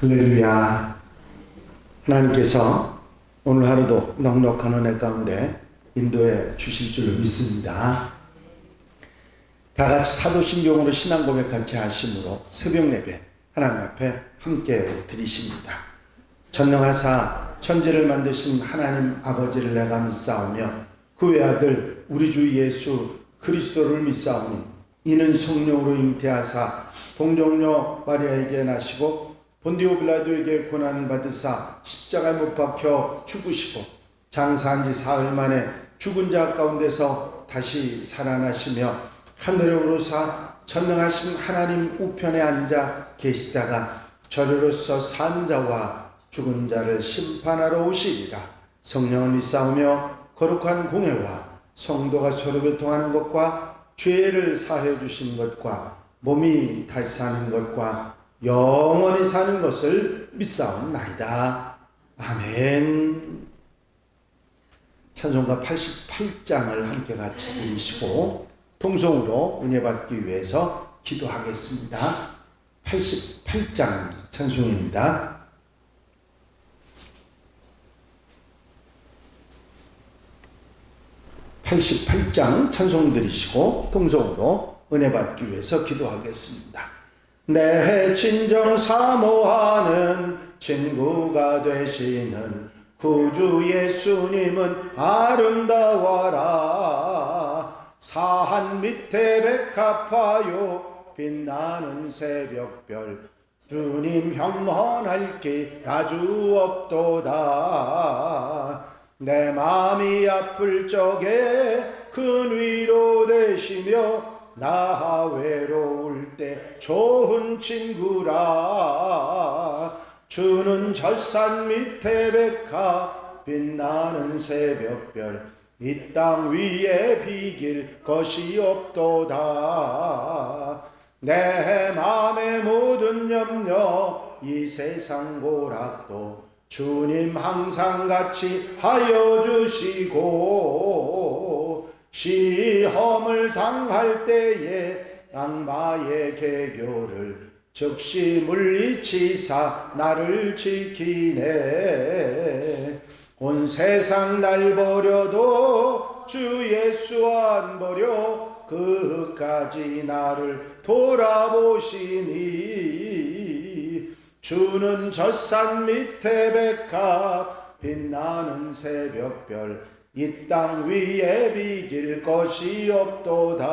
할렐루야. 하나님께서 오늘 하루도 넉넉한 은혜 가운데 인도해 주실 줄 믿습니다. 다 같이 사도신경으로 신앙 고백 같이 하심으로 새벽 예배 하나님 앞에 함께 드리십니다. 전능하사 천지를 만드신 하나님 아버지를 내가 믿사오며 그 외아들 우리 주 예수 그리스도를 믿사오니 이는 성령으로 잉태하사 동정녀 마리아에게 나시고 본디오 빌라도에게 고난을 받으사 십자가에 못 박혀 죽으시고 장사한 지 사흘 만에 죽은 자 가운데서 다시 살아나시며 하늘에 오르사 전능하신 하나님 우편에 앉아 계시다가 저리로서 산 자와 죽은 자를 심판하러 오시리라. 성령을 믿사오며 거룩한 공회와 성도가 서로 교통하는 것과 죄를 사해 주신 것과 몸이 다시 사는 것과 영원히 사는 것을 믿사옵나이다. 아멘. 찬송가 88장을 함께 같이 부르시고 통성으로 은혜 받기 위해서 기도하겠습니다. 88장 찬송입니다. 88장 찬송 드리시고 통성으로 은혜 받기 위해서 기도하겠습니다. 내 친정 사모하는 친구가 되시는 구주 예수님은 아름다워라. 사한 밑에 백합화요 빛나는 새벽별. 주님 형언할 게 아주 없도다. 내 마음이 아플 적에 큰 위로 되시며 나 외로울 때 좋은 친구라. 주는 젖산 밑에 백화 빛나는 새벽별 이 땅 위에 비길 것이 없도다. 내 맘의 모든 염려 이 세상 고락도 주님 항상 같이 하여 주시고 시험을 당할 때에 악마의 개교를 즉시 물리치사 나를 지키네. 온 세상 날 버려도 주 예수 안 버려 그까지 나를 돌아보시니. 주는 젖산 밑에 백합 빛나는 새벽별 이 땅 위에 비길 것이 없도다.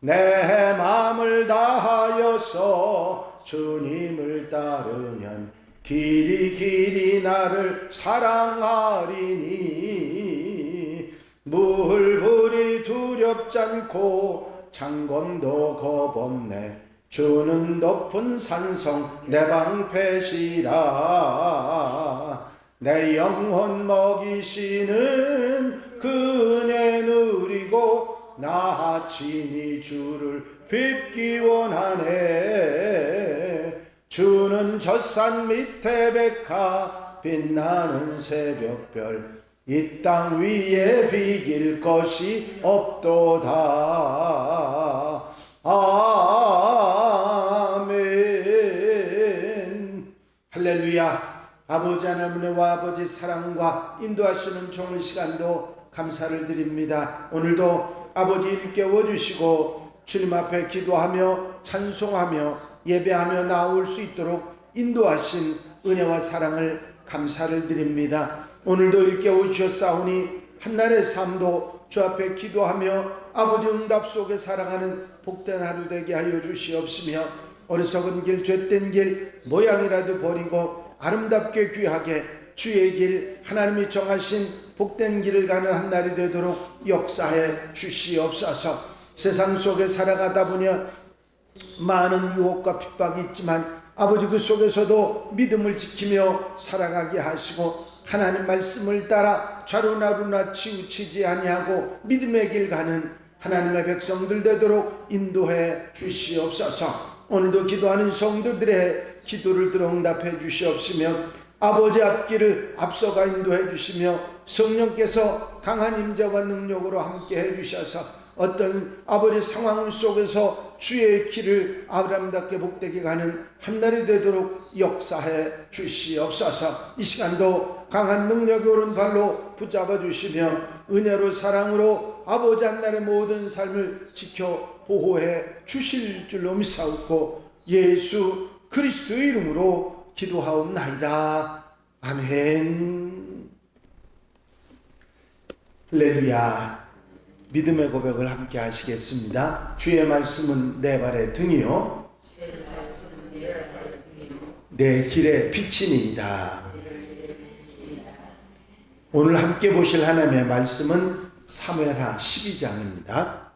내 마음을 다하여서 주님을 따르면 길이 길이 나를 사랑하리니. 물불이 두렵지 않고 창검도 겁없네. 주는 높은 산성 내 방패시라 내 영혼 먹이시는 그 은혜 누리고 나 친히 주를 뵙기 원하네. 주는 젖산 밑에 백화 빛나는 새벽별 이 땅 위에 비길 것이 없도다. 아멘. 할렐루야 아버지 하나님의 아버지 사랑과 인도하시는 좋은 시간도 감사를 드립니다 오늘도 아버지 일깨워 주시고 주님 앞에 기도하며 찬송하며 예배하며 나올 수 있도록 인도하신 은혜와 사랑을 감사를 드립니다. 오늘도 일깨워 주셨사오니 한날의 삶도 주 앞에 기도하며 아버지 응답 속에 살아가는 복된 하루 되게 하여 주시옵시며 어리석은 길, 죄된 길, 모양이라도 버리고 아름답게 귀하게 주의 길, 하나님이 정하신 복된 길을 가는 한 날이 되도록 역사해 주시옵소서. 세상 속에 살아가다 보니 많은 유혹과 핍박이 있지만 아버지 그 속에서도 믿음을 지키며 살아가게 하시고 하나님 말씀을 따라 좌루나루나 치우치지 아니하고 믿음의 길 가는 하나님의 백성들 되도록 인도해 주시옵소서. 오늘도 기도하는 성도들의 기도를 들어 응답해 주시옵시며 아버지 앞길을 앞서가 인도해 주시며 성령께서 강한 임재와 능력으로 함께 해 주셔서 어떤 아버지 상황 속에서 주의 길을 아브라함답게 복되게 가는 한 날이 되도록 역사해 주시옵소서. 이 시간도 강한 능력의 오른발로 붙잡아 주시며 은혜로 사랑으로 아버지 한 날의 모든 삶을 지켜 보호해 주실 줄로 믿사옵고 예수 그리스도의 이름으로 기도하옵나이다. 아멘. 할렐루야. 믿음의 고백을 함께 하시겠습니다. 주의 말씀은 내 발의 등이요. 내 길의 빛이니이다. 오늘 함께 보실 하나님의 말씀은 사무엘하 12장입니다.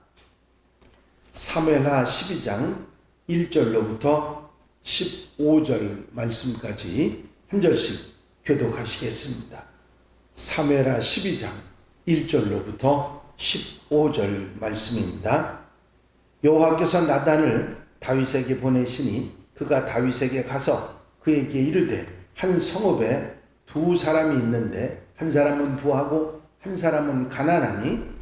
사무엘하 12장 1절로부터 15절 말씀까지 한 절씩 교독하시겠습니다. 사무엘하 12장 1절로부터 15절 말씀입니다. 여호와께서 나단을 다윗에게 보내시니 그가 다윗에게 가서 그에게 이르되 한 성읍에 두 사람이 있는데 한 사람은 부하고 한 사람은 가난하니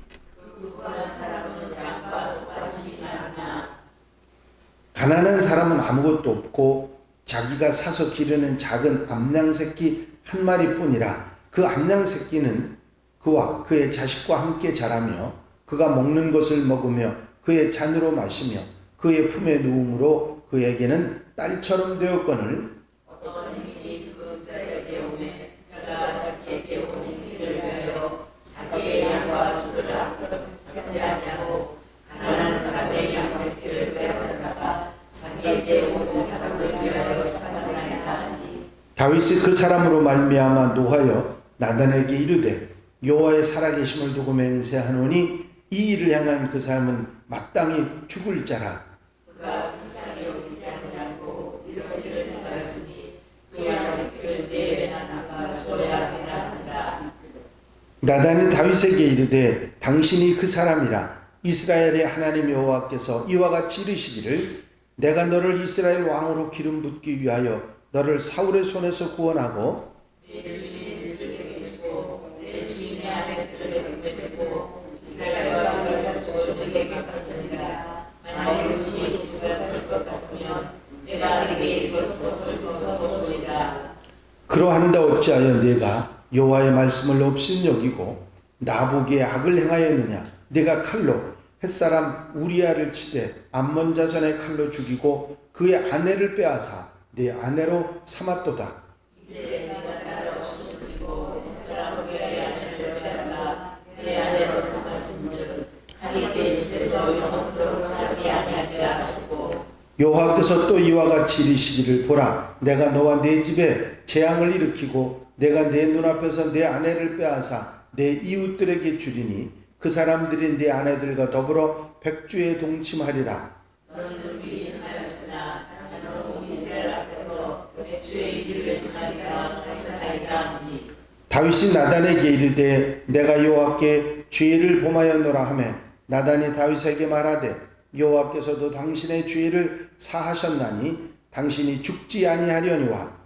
가난한 사람은 아무것도 없고 자기가 사서 기르는 작은 암양 새끼 한 마리뿐이라 그 암양 새끼는 그와 그의 자식과 함께 자라며 그가 먹는 것을 먹으며 그의 잔으로 마시며 그의 품에 누움으로 그에게는 딸처럼 되었거늘 다윗이 그 사람으로 말미암아 노하여 나단에게 이르되 여호와의 살아계심을 두고 맹세하노니 이 일을 향한 그 사람은 마땅히 죽을 자라. 나단이 다윗에게 이르되 당신이 그 사람이라. 이스라엘의 하나님 여호와께서 이와 같이 이르시기를 내가 너를 이스라엘 왕으로 기름 붓기 위하여 너를 사울의 손에서 구원하고 그러한다 어찌하여 내가 여호와의 말씀을 없인 여기고 나보기에 악을 행하였느냐? 내가 칼로 햇사람 우리아를 치되 암몬 자손의 칼로 죽이고 그의 아내를 빼앗아 내 아내로 삼았도다. 여호와께서 또 이와 같이 이르시기를 보라 내가 너와 내 집에 재앙을 일으키고 내가 내 눈앞에서 내 아내를 빼앗아 내 이웃들에게 주리니 그 사람들이 내 아내들과 더불어 백주에 동침하리라 다윗이 나단에게 이르되 내가 여호와께 죄를 범하였노라 하매 나단이 다윗에게 말하되 여호와께서도 당신의 죄를 사하셨나니 당신이 죽지 아니하려니와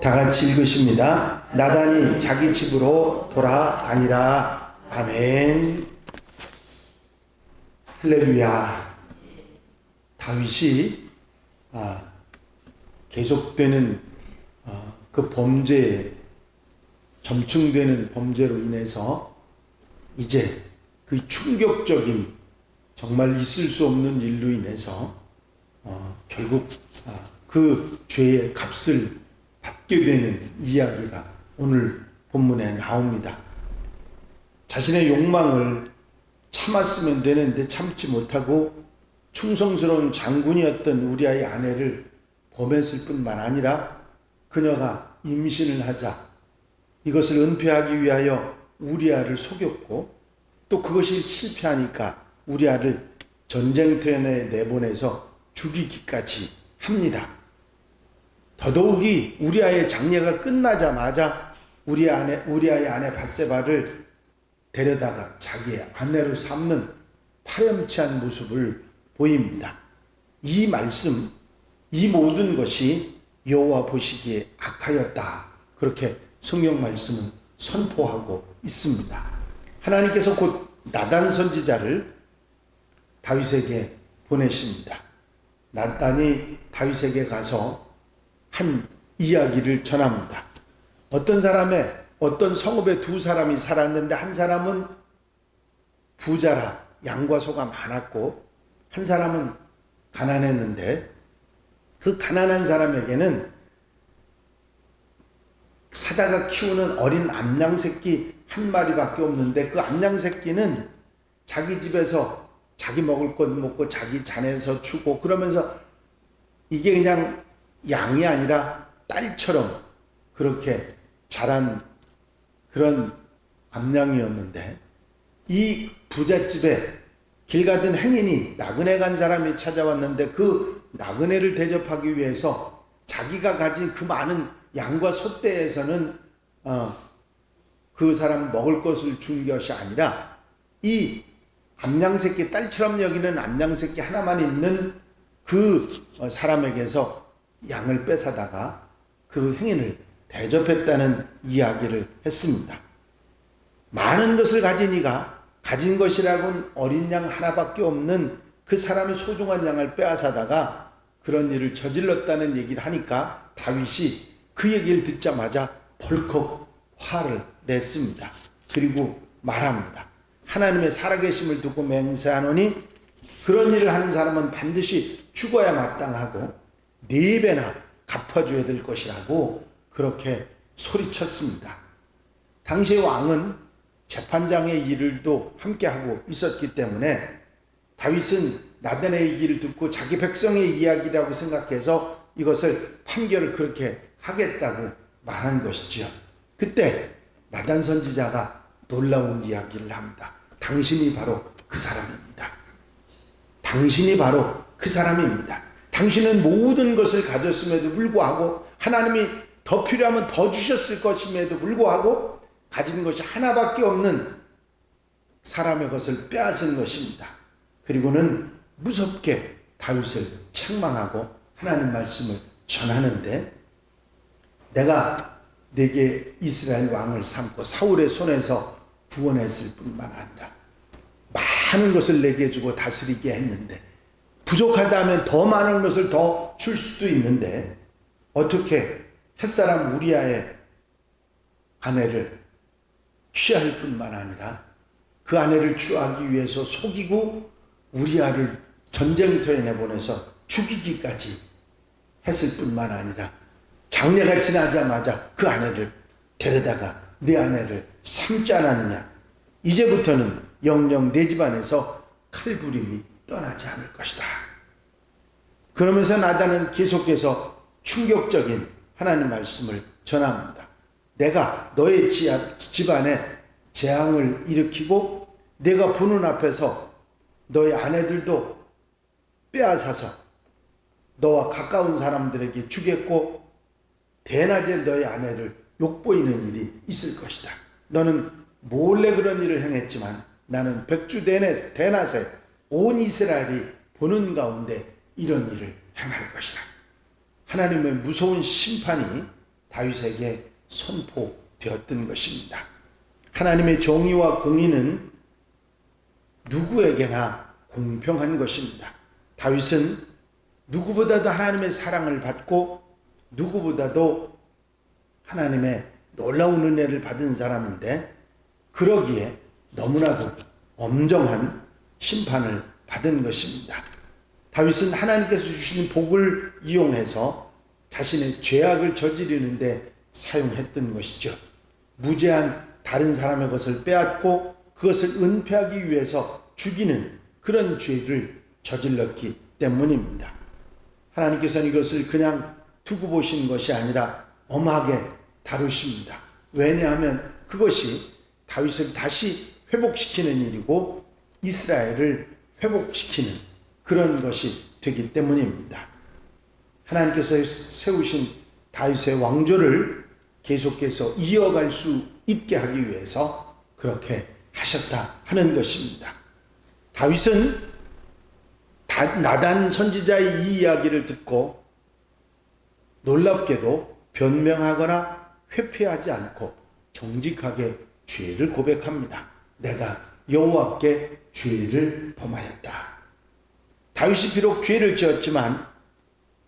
다 같이 읽으십니다. 나단이 자기 집으로 돌아가니라. 아멘. 할렐루야. 다윗이 아, 계속되는 어, 그 범죄에 점층되는 범죄로 인해서 이제 그 충격적인 정말 있을 수 없는 일로 인해서 어, 결국 아, 그 죄의 값을 받게 되는 이야기가 오늘 본문에 나옵니다. 자신의 욕망을 참았으면 되는데 참지 못하고 충성스러운 장군이었던 우리아의 아내를 범했을 뿐만 아니라 그녀가 임신을 하자 이것을 은폐하기 위하여 우리아를 속였고 또 그것이 실패하니까 우리아를 전쟁터에 내보내서 죽이기까지 합니다. 더더욱이 우리아의 장례가 끝나자마자 우리 아내 우리아의 아내 바세바를 데려다가 자기의 아내로 삼는 파렴치한 모습을 보입니다. 이 말씀, 이 모든 것이 여호와 보시기에 악하였다. 그렇게 성경 말씀은 선포하고 있습니다. 하나님께서 곧 나단 선지자를 다윗에게 보내십니다. 나단이 다윗에게 가서 한 이야기를 전합니다. 어떤 사람의 어떤 성읍에 두 사람이 살았는데 한 사람은 부자라 양과 소가 많았고 한 사람은 가난했는데 그 가난한 사람에게는 사다가 키우는 어린 암양 새끼 한 마리밖에 없는데 그 암양 새끼는 자기 집에서 자기 먹을 것 먹고 자기 잔에서 주고 그러면서 이게 그냥 양이 아니라 딸처럼 그렇게 자란 그런 암양이었는데 이 부잣집에 길 가던 행인이 나그네 간 사람이 찾아왔는데 그 나그네를 대접하기 위해서 자기가 가진 그 많은 양과 소떼에서는 어, 그 사람 먹을 것을 준 것이 아니라 이 암양새끼 딸처럼 여기는 암양새끼 하나만 있는 그 어, 사람에게서 양을 뺏어다가 그 행인을 대접했다는 이야기를 했습니다. 많은 것을 가진 이가 가진 것이라고는 어린 양 하나밖에 없는 그 사람의 소중한 양을 빼앗아다가 그런 일을 저질렀다는 얘기를 하니까 다윗이 그 얘기를 듣자마자 벌컥 화를 냈습니다. 그리고 말합니다. 하나님의 살아계심을 두고 맹세하노니 그런 일을 하는 사람은 반드시 죽어야 마땅하고 네 배나 갚아줘야 될 것이라고 그렇게 소리쳤습니다. 당시의 왕은 재판장의 일을도 함께하고 있었기 때문에 다윗은 나단의 얘기를 듣고 자기 백성의 이야기라고 생각해서 이것을 판결을 그렇게 하겠다고 말한 것이지요. 그때 나단 선지자가 놀라운 이야기를 합니다. 당신이 바로 그 사람입니다. 당신이 바로 그 사람입니다. 당신은 모든 것을 가졌음에도 불구하고 하나님이 더 필요하면 더 주셨을 것임에도 불구하고 가진 것이 하나밖에 없는 사람의 것을 빼앗은 것입니다. 그리고는 무섭게 다윗을 책망하고 하나님 말씀을 전하는데 내가 내게 이스라엘 왕을 삼고 사울의 손에서 구원했을 뿐만 아니라 많은 것을 내게 주고 다스리게 했는데 부족하다면 더 많은 것을 더 줄 수도 있는데 어떻게 햇사람 우리아의 아내를 취할 뿐만 아니라 그 아내를 취하기 위해서 속이고 우리아를 전쟁터에 내보내서 죽이기까지 했을 뿐만 아니라 장례가 지나자마자 그 아내를 데려다가 내 아내를 삼지 않았느냐 이제부터는 영영 내 집안에서 칼부림이 떠나지 않을 것이다. 그러면서 나다는 계속해서 충격적인 하나님 말씀을 전합니다. 내가 너의 집안에 재앙을 일으키고 내가 보는 앞에서 너의 아내들도 빼앗아서 너와 가까운 사람들에게 주겠고 대낮에 너의 아내를 욕보이는 일이 있을 것이다. 너는 몰래 그런 일을 행했지만 나는 백주 대낮에 온 이스라엘이 보는 가운데 이런 일을 행할 것이다. 하나님의 무서운 심판이 다윗에게 선포되었던 것입니다. 하나님의 정의와 공의는 누구에게나 공평한 것입니다. 다윗은 누구보다도 하나님의 사랑을 받고 누구보다도 하나님의 놀라운 은혜를 받은 사람인데 그러기에 너무나도 엄정한 심판을 받은 것입니다. 다윗은 하나님께서 주시는 복을 이용해서 자신의 죄악을 저지르는데 사용했던 것이죠. 무제한 다른 사람의 것을 빼앗고 그것을 은폐하기 위해서 죽이는 그런 죄를 저질렀기 때문입니다. 하나님께서는 이것을 그냥 두고 보신 것이 아니라 엄하게 다루십니다. 왜냐하면 그것이 다윗을 다시 회복시키는 일이고 이스라엘을 회복시키는 그런 것이 되기 때문입니다. 하나님께서 세우신 다윗의 왕조를 계속해서 이어갈 수 있게 하기 위해서 그렇게 하셨다 하는 것입니다. 다윗은 나단 선지자의 이 이야기를 듣고 놀랍게도 변명하거나 회피하지 않고 정직하게 죄를 고백합니다. 내가 여호와께 죄를 범하였다. 다윗이 비록 죄를 지었지만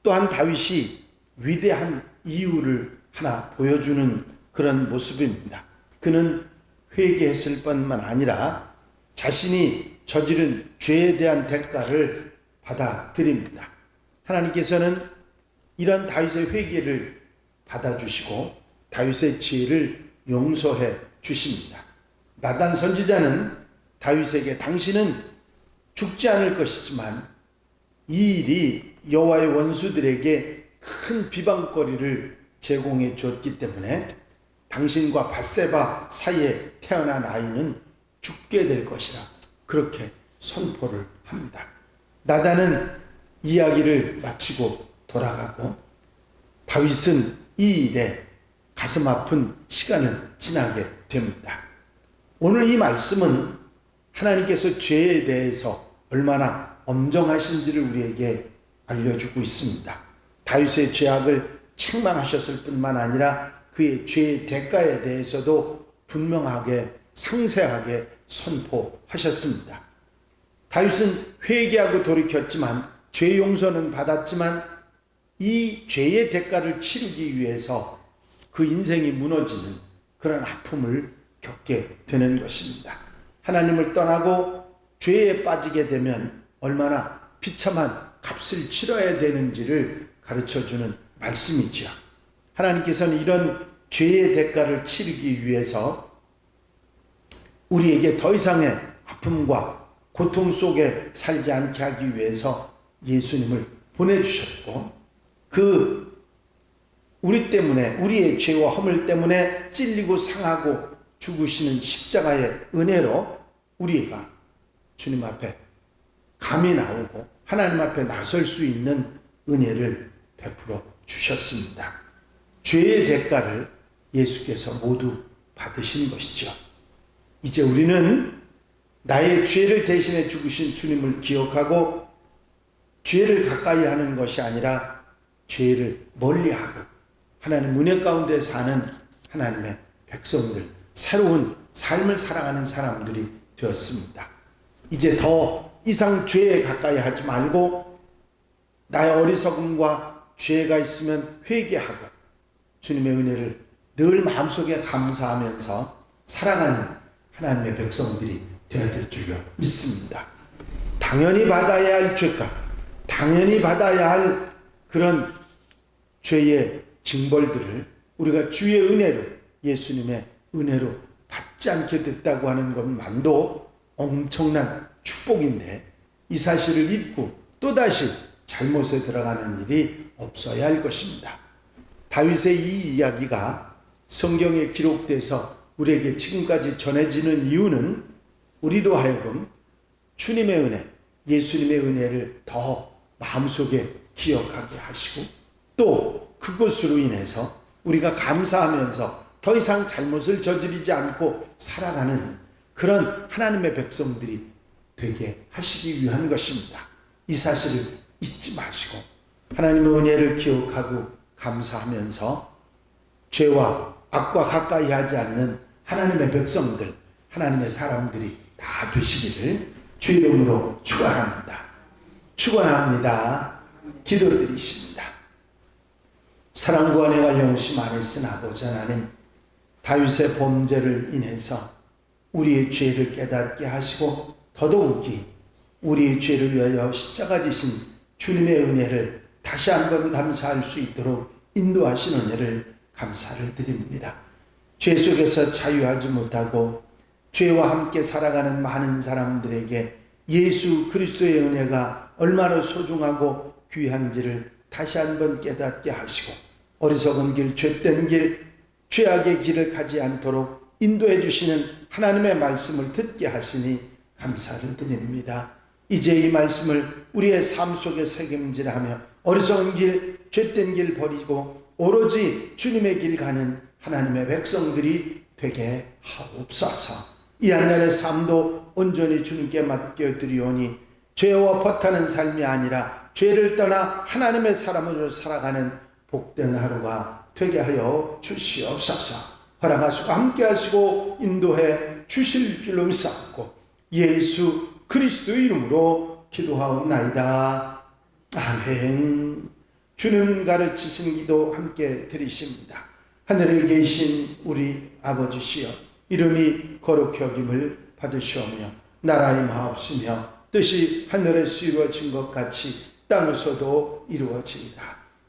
또한 다윗이 위대한 이유를 하나 보여주는 그런 모습입니다. 그는 회개했을 뿐만 아니라 자신이 저지른 죄에 대한 대가를 받아들입니다. 하나님께서는 이런 다윗의 회개를 받아주시고 다윗의 죄를 용서해 주십니다. 나단 선지자는 다윗에게 당신은 죽지 않을 것이지만 이 일이 여호와의 원수들에게 큰 비방거리를 제공해 줬기 때문에 당신과 바세바 사이에 태어난 아이는 죽게 될 것이라 그렇게 선포를 합니다. 나단은 이야기를 마치고 돌아가고 다윗은 이 일에 가슴 아픈 시간을 지나게 됩니다. 오늘 이 말씀은 하나님께서 죄에 대해서 얼마나 엄정하신지를 우리에게 알려주고 있습니다. 다윗의 죄악을 책망하셨을 뿐만 아니라 그의 죄의 대가에 대해서도 분명하게 상세하게 선포하셨습니다. 다윗은 회개하고 돌이켰지만 죄 용서는 받았지만 이 죄의 대가를 치르기 위해서 그 인생이 무너지는 그런 아픔을 겪게 되는 것입니다. 하나님을 떠나고 죄에 빠지게 되면 얼마나 비참한 값을 치러야 되는지를 가르쳐 주는 말씀이지요. 하나님께서는 이런 죄의 대가를 치르기 위해서 우리에게 더 이상의 아픔과 고통 속에 살지 않게 하기 위해서 예수님을 보내주셨고 그 우리 때문에 우리의 죄와 허물 때문에 찔리고 상하고 죽으시는 십자가의 은혜로 우리가 주님 앞에 감이 나오고 하나님 앞에 나설 수 있는 은혜를 베풀어 주셨습니다. 죄의 대가를 예수께서 모두 받으신 것이죠. 이제 우리는 나의 죄를 대신해 죽으신 주님을 기억하고 죄를 가까이 하는 것이 아니라 죄를 멀리하고 하나님 은혜 가운데 사는 하나님의 백성들, 새로운 삶을 살아가는 사람들이 되었습니다. 이제 더 이상 죄에 가까이 하지 말고 나의 어리석음과 죄가 있으면 회개하고 주님의 은혜를 늘 마음속에 감사하면서 살아가는 하나님의 백성들이 되어야 될 줄로 믿습니다. 당연히 받아야 할 죄값, 당연히 받아야 할 그런 죄의 징벌들을 우리가 주의 은혜로 예수님의 은혜로 받지 않게 됐다고 하는 것만도 엄청난 축복인데 이 사실을 잊고 또다시 잘못에 들어가는 일이 없어야 할 것입니다. 다윗의 이 이야기가 성경에 기록돼서 우리에게 지금까지 전해지는 이유는 우리로 하여금 주님의 은혜, 예수님의 은혜를 더 마음속에 기억하게 하시고 또 그것으로 인해서 우리가 감사하면서 더 이상 잘못을 저지르지 않고 살아가는 그런 하나님의 백성들이 되게 하시기 위한 것입니다. 이 사실을 잊지 마시고 하나님의 은혜를 기억하고 감사하면서 죄와 악과 가까이 하지 않는 하나님의 백성들, 하나님의 사람들이 다 되시기를 주 이름으로 축원합니다. 축원합니다. 기도드리십니다. 사랑과 은혜가 영심 안에 쓴 아버지 하나님 다윗의 범죄를 인해서 우리의 죄를 깨닫게 하시고 더더욱이 우리의 죄를 위하여 십자가 지신 주님의 은혜를 다시 한번 감사할 수 있도록 인도하신 은혜를 감사를 드립니다. 죄 속에서 자유하지 못하고 죄와 함께 살아가는 많은 사람들에게 예수 그리스도의 은혜가 얼마나 소중하고 귀한지를 다시 한번 깨닫게 하시고 어리석은 길, 죄된 길, 죄악의 길을 가지 않도록 인도해 주시는 하나님의 말씀을 듣게 하시니 감사를 드립니다. 이제 이 말씀을 우리의 삶 속에 새김질하며 어리석은 길, 죄된 길 버리고 오로지 주님의 길 가는 하나님의 백성들이 되게 하옵소서. 이 한날의 삶도 온전히 주님께 맡겨드리오니 죄와 버타는 삶이 아니라 죄를 떠나 하나님의 사람으로 살아가는 복된 하루가 되게 하여 주시옵소서. 허락하시고 함께 하시고 인도해 주실 줄로 믿사옵고 예수 그리스도 이름으로 기도하옵나이다. 아멘. 주는 가르치신 기도 함께 드리십니다. 하늘에 계신 우리 아버지시여 이름이 거룩히 여김을 받으시오며 나라의 마옵시며 뜻이 하늘에서 이루어진 것 같이 땅에서도 이루어지이다.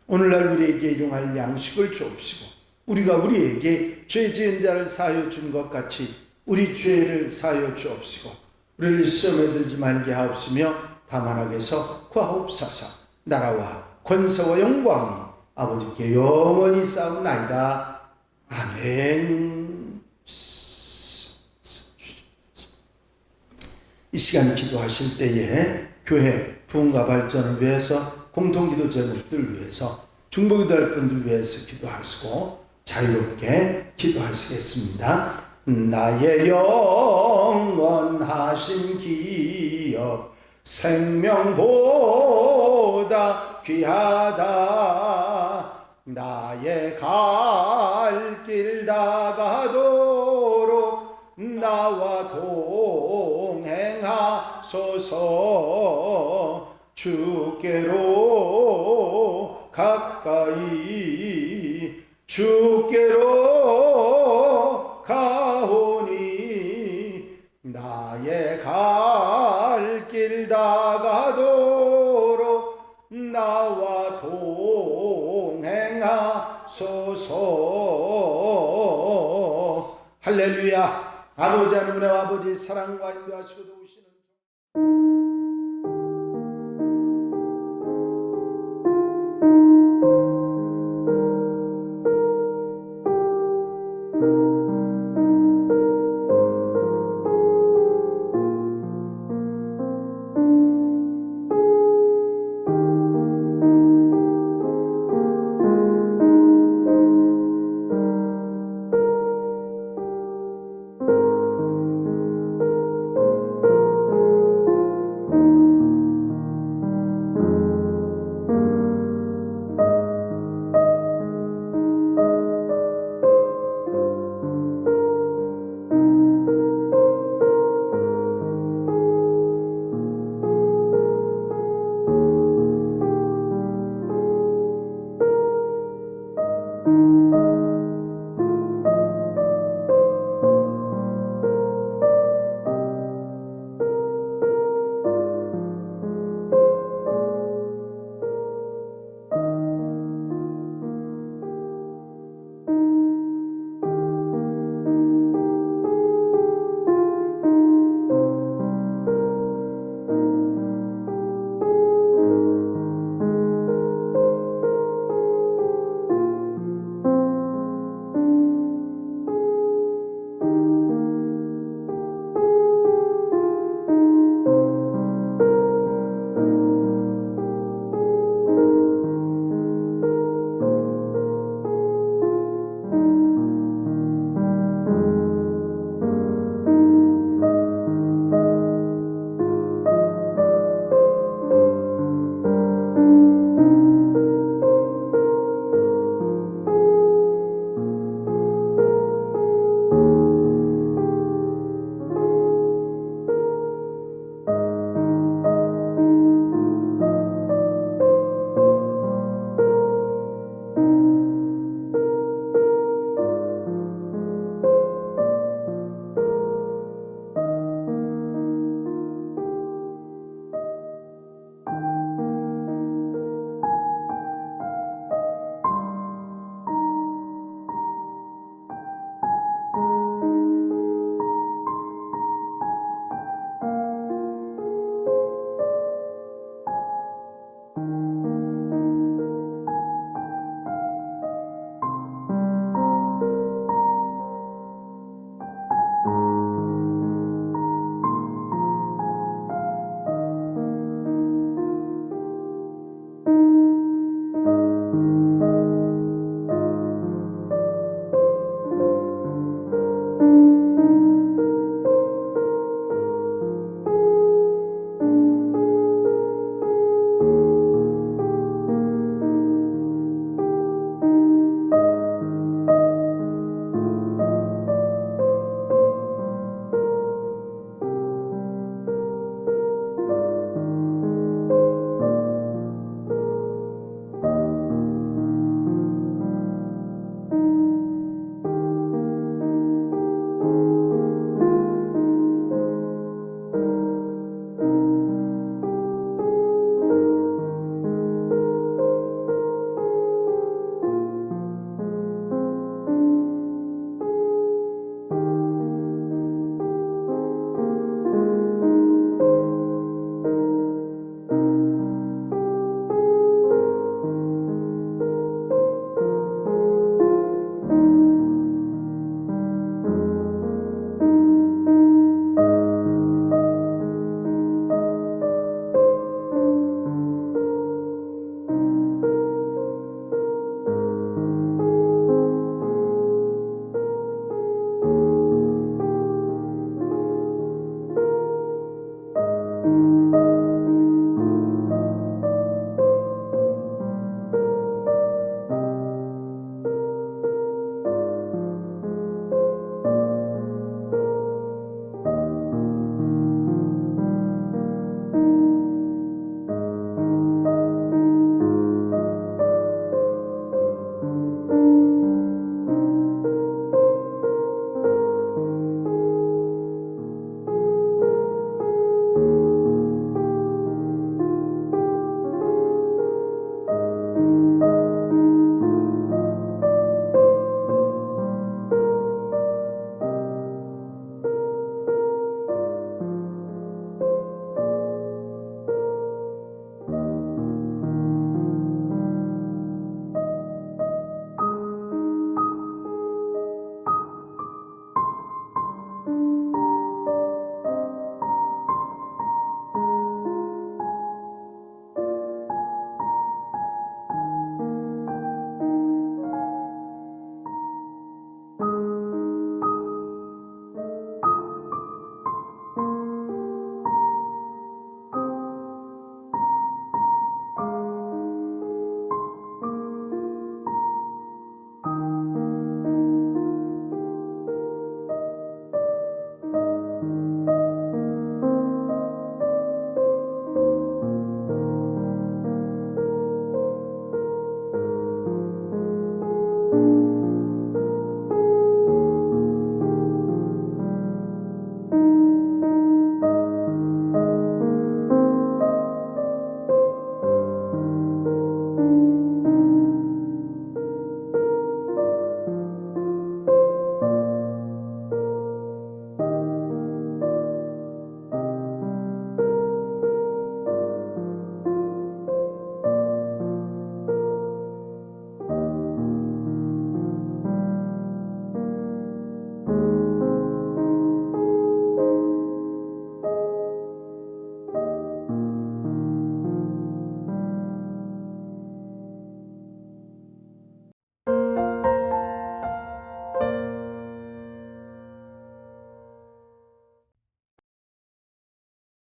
오늘날 우리에게 일용할 양식을 주옵시고 우리가 우리에게 죄 지은 자를 사하여 준 것 같이 우리 죄를 사하여 주옵시고 우리를 시험에 들지 말게 하옵시며 다만 하게서 구하옵소서 나라와 권세와 영광이 아버지께 영원히 싸움나이다. 아멘. 이 시간 기도하실 때에 교회 부흥과 발전을 위해서 공통기도 제목들 위해서 중보기도할 분들 위해서 기도하시고 자유롭게 기도하시겠습니다. 나의 영원하신 기업 생명보다 귀하다 나의 갈길 다가도록 나와 동행하소서 주께로 가까이 주께로 가오니 나의 갈 길 다가도록 나와 동행하소서. 할렐루야. 아버지 하나님의 아버지 사랑과 인도하시고 도우시는